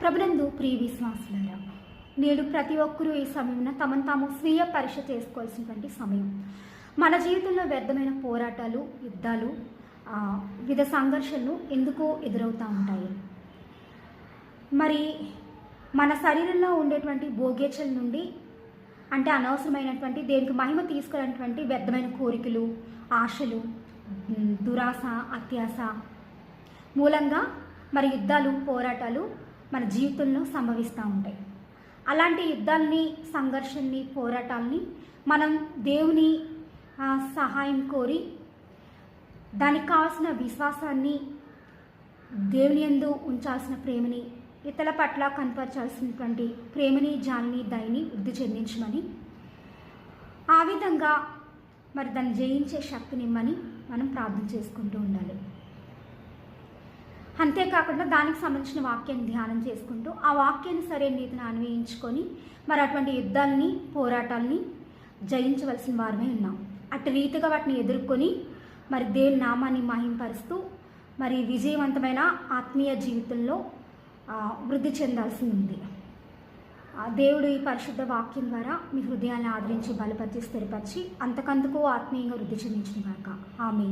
ప్రభునందు ప్రియ విశ్వాసులారా నేడు ప్రతి ఒక్కరూ ఈ సమయంలో తమను తాము స్వీయ పరీక్ష చేసుకోవాల్సినటువంటి సమయం. మన జీవితంలో వ్యర్థమైన పోరాటాలు యుద్ధాలు వివిధ సంఘర్షణలు ఎందుకో ఎదురవుతూ ఉంటాయి. మరి మన శరీరంలో ఉండేటువంటి భోగేచల నుండి అంటే అనవసరమైనటువంటి దేనికి మహిమ తీసుకున్నటువంటి వ్యర్థమైన కోరికలు ఆశలు దురాశ అత్యాశ మూలంగా మరి యుద్ధాలు పోరాటాలు మన జీవితంలో సంభవిస్తూ ఉంటాయి. అలాంటి యుద్ధాలని సంఘర్షణని పోరాటాలని మనం దేవుని సహాయం కోరి దానికి కావాల్సిన విశ్వాసాన్ని దేవుని యందు ఉంచాల్సిన ప్రేమని ఇతరుల పట్ల కనపరచాల్సినటువంటి ప్రేమని జాలిని దయని వృద్ధి చెందించమని ఆ విధంగా మరి దాన్ని జయించే శక్తినిమ్మని మనం ప్రార్థన చేసుకుంటూ ఉండాలి. అంతేకాకుండా దానికి సంబంధించిన వాక్యాన్ని ధ్యానం చేసుకుంటూ ఆ వాక్యాన్ని సరైన రీతిని అన్వయించుకొని మరి అటువంటి యుద్ధాలని పోరాటాలని జయించవలసిన వారమే ఉన్నాం. అటు రీతిగా వాటిని ఎదుర్కొని మరి దేవుని నామాన్ని మహింపరుస్తూ మరి విజయవంతమైన ఆత్మీయ జీవితంలో వృద్ధి చెందాల్సి ఉంది. దేవుడు ఈ పరిశుద్ధ వాక్యం ద్వారా మీ హృదయాన్ని ఆదరించి బలపరిచి స్థిరపరిచి అంతకంతకు ఆత్మీయంగా వృద్ధి చెందించిన కాక. ఆమె